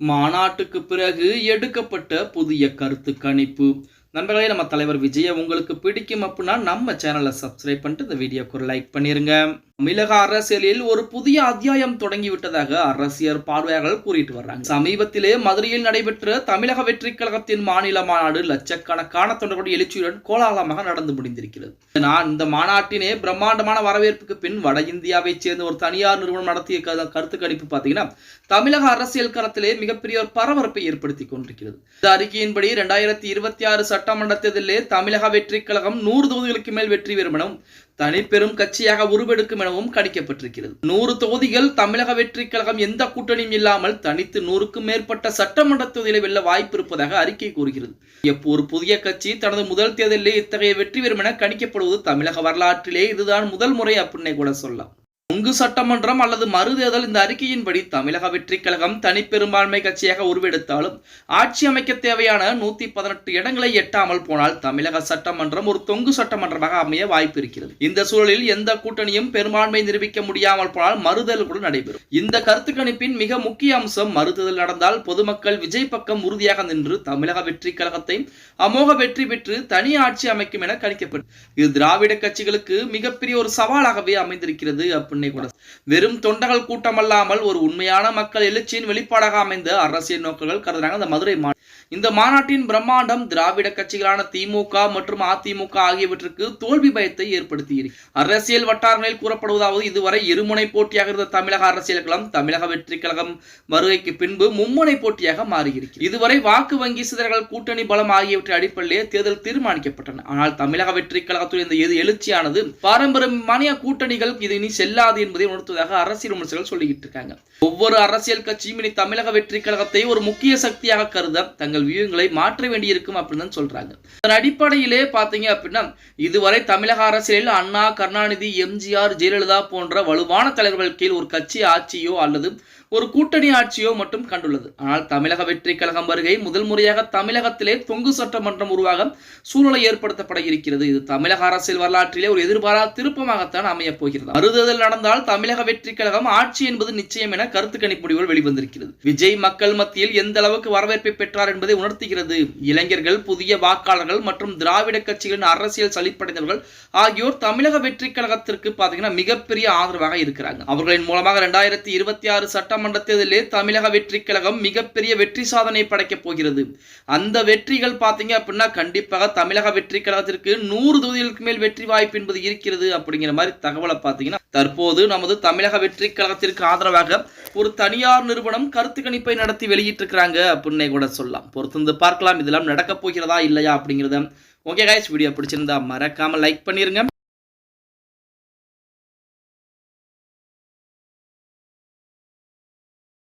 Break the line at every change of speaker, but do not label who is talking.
மாநாட்டுக்கு பிறகு எடுக்கப்பட்ட புதிய கருத்து கணிப்பு. நண்பர்களே நம்ம தலைவர் விஜய உங்களுக்கு பிடிக்கும் அப்படின்னா நம்ம சேனலை சப்ஸ்கிரைப் பண்ணிட்டு இந்த வீடியோக்கு ஒரு லைக் பண்ணிருங்க. தமிழக அரசியலில் ஒரு புதிய அத்தியாயம் தொடங்கி விட்டதாக அரசியல் பார்வையாளர்கள் கூறிட்டு வர்றாங்க. சமீபத்திலே மதுரையில் நடைபெற்ற தமிழக வெற்றி கழகத்தின் மாநில மாநாடு லட்சக்கணக்கான தொண்டர்களுடைய எழுச்சியுடன் கோலாகலமாக நடந்து முடிந்திருக்கிறது. நான் இந்த மாநாட்டினே பிரம்மாண்டமான வரவேற்புக்கு பின் வட இந்தியாவைச் சேர்ந்த ஒரு தனியார் நிறுவனம் நடத்திய கருத்து கணிப்பு பார்த்தீங்கன்னா தமிழக அரசியல் களத்திலே மிகப்பெரிய ஒரு பரபரப்பை ஏற்படுத்தி கொண்டிருக்கிறது. இந்த அறிக்கையின்படி இரண்டாயிரத்தி இருபத்தி ஆறு சட்டமன்ற தேர்தலிலே தமிழக வெற்றி கழகம் நூறு தொகுதிகளுக்கு மேல் வெற்றி பெறும் எனவும் தனிப்பெரும் கட்சியாக உருவெடுக்கும் எனவும் கணிக்கப்பட்டிருக்கிறது. நூறு தொகுதிகள் தமிழக வெற்றி கழகம் எந்த கூட்டணியும் இல்லாமல் தனித்து நூறுக்கும் மேற்பட்ட சட்டமன்ற தொகுதிகளை வெல்ல வாய்ப்பு இருப்பதாக அறிக்கை கூறுகிறது. ஒரு புதிய கட்சி தனது முதல் தேர்தலிலே இத்தகைய வெற்றி பெறும் என கணிக்கப்படுவது தமிழக வரலாற்றிலே இதுதான் முதல் முறை அப்படின்னே கூட சொல்லலாம். கொங்கு சட்டமன்றம் அல்லது மறுதேர்தல் இந்த அறிக்கையின்படி தமிழக வெற்றிக் கழகம் தனிப்பெரும்பான்மை கட்சியாக உருவெடுத்தாலும் ஆட்சி அமைக்க தேவையான நூத்தி பதினெட்டு இடங்களை எட்டாமல் போனால் தமிழக சட்டமன்றம் ஒரு தொங்கு சட்டமன்றமாக அமைய வாய்ப்பு இருக்கிறது இந்த சூழலில் எந்த கூட்டணியும் பெரும்பான்மை நிரூபிக்க முடியாமல் போனால் மறுதேர்தல் கூட நடைபெறும். இந்த கருத்து கணிப்பின் மிக முக்கிய அம்சம் மறுதேர்தல் நடந்தால் பொதுமக்கள் விஜய் பக்கம் உறுதியாக நின்று தமிழக வெற்றிக் கழகத்தை அமோக வெற்றி பெற்று தனி ஆட்சி அமைக்கும் என கணிக்கப்படும் இது திராவிட கட்சிகளுக்கு மிகப்பெரிய ஒரு சவாலாகவே அமைந்திருக்கிறது அப்படின்னு கூட. வெறும் தொண்டர்கள் கூட்டம் அல்லாமல் ஒரு உண்மையான மக்கள் எழுச்சியின் வெளிப்பாடாக அமைந்த அரசியல் நோக்கங்கள் கருதுறாங்க இந்த மதுரை மா இந்த மாநாட்டின் பிரம்மாண்டம் திராவிட கட்சிகளான திமுக மற்றும் அதிமுக ஆகியவற்றுக்கு தோல்வி பயத்தை ஏற்படுத்தி அரசியல் வட்டாரங்களில் கூறப்படுவதாவது இதுவரை இருமுனை போட்டியாக இருந்த தமிழக அரசியல் களம் தமிழக வெற்றி கழகம் வருகைக்கு பின்பு மும்முனை போட்டியாக மாறியிருக்கிறது. இதுவரை வாக்கு வங்கி சிதறல்கள் கூட்டணி பலம் ஆகியவற்றை அடிப்படையிலே தேர்தல் தீர்மானிக்கப்பட்டன. ஆனால் தமிழக வெற்றி கழகத்துடைய இந்த எது எழுச்சியானது பாரம்பரியமான கூட்டணிகள் இது இனி செல்லாது என்பதை உணர்த்துவதாக அரசியல் விமர்சகர்கள் சொல்லிக்கிட்டு இருக்காங்க. ஒவ்வொரு அரசியல் கட்சியும் இனி தமிழக வெற்றி கழகத்தை ஒரு முக்கிய சக்தியாக கருத தங்கள் வியூகங்களை மாற்ற வேண்டியிருக்கும் அப்படின்னு சொல்றாங்க. அதன் அடிப்படையிலே பாத்தீங்க அப்படின்னா இதுவரை தமிழக அரசியலில் அண்ணா கருணாநிதி எம்ஜிஆர் ஜெயலலிதா போன்ற வலுவான தலைவர்கள் கீழ் ஒரு கட்சி ஆட்சியோ அல்லது ஒரு கூட்டணி ஆட்சியோ மட்டும் கண்டுள்ளது. ஆனால் தமிழக வெற்றி கழகம் வருகை முதல் முறையாக தமிழகத்திலே தொங்கு சட்டமன்றம் உருவாக சூழ்நிலை ஏற்படுத்தப்பட இருக்கிறது. இது தமிழக அரசியல் வரலாற்றிலே ஒரு எதிர்பாரா திருப்பமாகத்தான் அமையப் போகிறது. மறுதேர்தல் நடந்தால் தமிழக வெற்றி கழகம் ஆட்சி என்பது நிச்சயம் என கருத்து கணிப்பு முடிவுகள் வெளிவந்திருக்கிறது. விஜய் மக்கள் மத்தியில் எந்த அளவுக்கு வரவேற்பை பெற்றார் என்பது என்பதை உணர்த்துகிறது. இளைஞர்கள் புதிய வாக்காளர்கள் மற்றும் திராவிட கட்சிகளின் அரசியல் சளிப்படைந்தவர்கள் ஆகியோர் தமிழக வெற்றி கழகத்திற்கு பார்த்தீங்கன்னா மிகப்பெரிய ஆதரவாக இருக்கிறாங்க. அவர்களின் மூலமாக இரண்டாயிரத்தி இருபத்தி ஆறு சட்டமன்ற தேர்தலிலே தமிழக வெற்றி கழகம் மிகப்பெரிய வெற்றி சாதனை படைக்கப் போகிறது. அந்த வெற்றிகள் பார்த்தீங்க அப்படின்னா கண்டிப்பாக தமிழக வெற்றி கழகத்திற்கு நூறு தொகுதிகளுக்கு மேல் வெற்றி வாய்ப்பு என்பது இருக்கிறது அப்படிங்கிற மாதிரி தகவலை பார்த்தீங்கன்னா தற்போது நமது தமிழக வெற்றி கழகத்திற்கு ஆதரவாக ஒரு தனியார் நிறுவனம் கருத்து கணிப்பை நடத்தி வெளியிட்டிருக்கிறாங்க அப்படின்னே கூட சொல்லலாம். பொறுத்திருந்து பார்க்கலாம். இதெல்லாம் நடக்கப் போகிறதா இல்லையா அப்படிங்கிறத. ஓகே காய்ஸ் வீடியோ பிடிச்சிருந்தா மறக்காம லைக் பண்ணிருங்க.